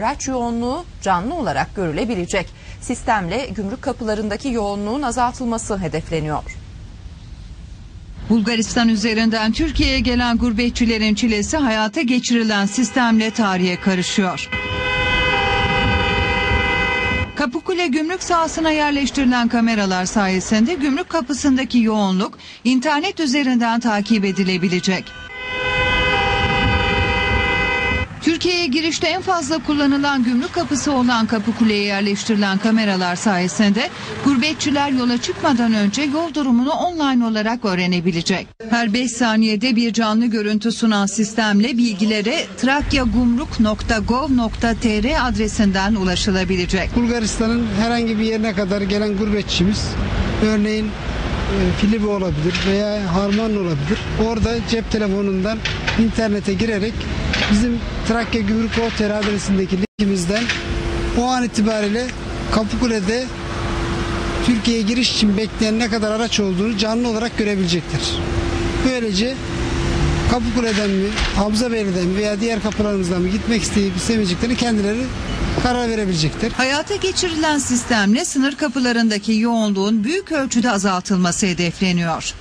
Araç yoğunluğu canlı olarak görülebilecek. Sistemle gümrük kapılarındaki yoğunluğun azaltılması hedefleniyor. Bulgaristan üzerinden Türkiye'ye gelen gurbetçilerin çilesi hayata geçirilen sistemle tarihe karışıyor. Kapıkule gümrük sahasına yerleştirilen kameralar sayesinde gümrük kapısındaki yoğunluk internet üzerinden takip edilebilecek. Türkiye'ye girişte en fazla kullanılan gümrük kapısı olan Kapıkule'ye yerleştirilen kameralar sayesinde gurbetçiler yola çıkmadan önce yol durumunu online olarak öğrenebilecek. Her 5 saniyede bir canlı görüntü sunan sistemle bilgilere trakyagumruk.gov.tr adresinden ulaşılabilecek. Bulgaristan'ın herhangi bir yerine kadar gelen gurbetçimiz örneğin e, Filibi olabilir veya Harman olabilir. Orada cep telefonundan internete girerek bizim Trakya Gümrük Otel adresindeki linkimizden o an itibariyle Kapıkule'de Türkiye'ye giriş için bekleyen ne kadar araç olduğunu canlı olarak görebilecektir. Böylece Kapıkule'den mi, Hamza Beyli'den mi veya diğer kapılarımızdan mı gitmek isteyip istemeyeceklerini kendileri karar verebilecektir. Hayata geçirilen sistemle sınır kapılarındaki yoğunluğun büyük ölçüde azaltılması hedefleniyor.